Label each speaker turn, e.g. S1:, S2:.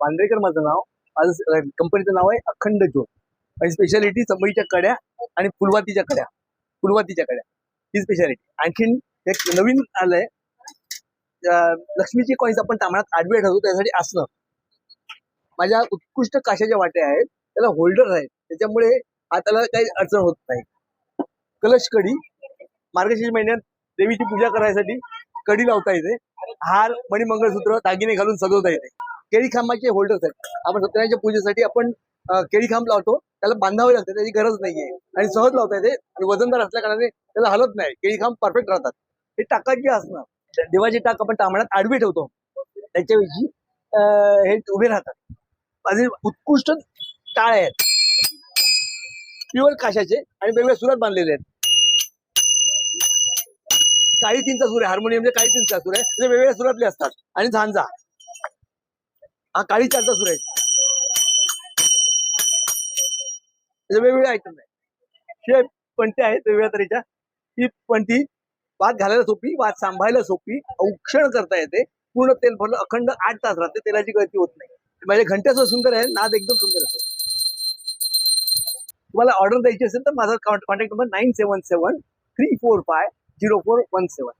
S1: पांढरेकर माझं नाव माझं कंपनीचं नाव आहे अखंड ज्योत. आणि स्पेशालिटी संबईच्या कड्या आणि फुलवातीच्या कड्या. फुलवातीच्या कड्या. ही स्पेशालिटी आणखीन एक नवीन आलंय. लक्ष्मीची कॉईन्स आपण तांबड्यात आडवे ठेवतो त्यासाठी असणं. माझ्या उत्कृष्ट काशाच्या वाट्या आहेत त्याला होल्डर आहेत. त्याच्यामुळे हाताला काही अडचण होत नाही. कलश कडी मार्गशीर्ष महिन्यात देवीची पूजा करायसाठी कडी लावता येते. हार मणिमंगळसूत्र दागिने घालून सजवता येते. केळी खांबाचे होल्डर्स आहेत. आपण सत्यनारायणच्या पूजेसाठी आपण केळी खांब लावतो त्याला बांधावे लागते त्याची गरज नाहीये. आणि सहज लावता येते आणि वजनदार असल्या कारणाने त्याला हलत नाही. केळी खांब परफेक्ट राहतात. हे टाकाचे असणार देवाचे टाक आपण तांबड्यात आडवे ठेवतो. त्याच्याविषयी हे उभे राहतात. माझे उत्कृष्ट टाळे आहेत. प्युअर काशाचे आणि वेगवेगळ्या सुरात बांधलेले आहेत. काळी तीनचा सूर आहे हार्मोनियमचे काळी तीनचा सूर आहे. ते वेगवेगळ्या सुरातले असतात. आणि झांजा. हा काळी चालता सुरू आहे. वेगवेगळे आयटम आहे शिवाय पणती आहेत वेगवेगळ्या तऱ्हेच्या. ही पणती वाद घालायला सोपी वाद सांभाळायला सोपी औक्षण करता येते. पूर्ण तेल भरलं अखंड आठ तास राहते तेलाची गळती होत नाही. माझ्या घंट्याचं सुंदर आहे नाद एकदम सुंदर असतो. तुम्हाला ऑर्डर द्यायची असेल तर माझा contact number nine seven seven three four five zero four one seven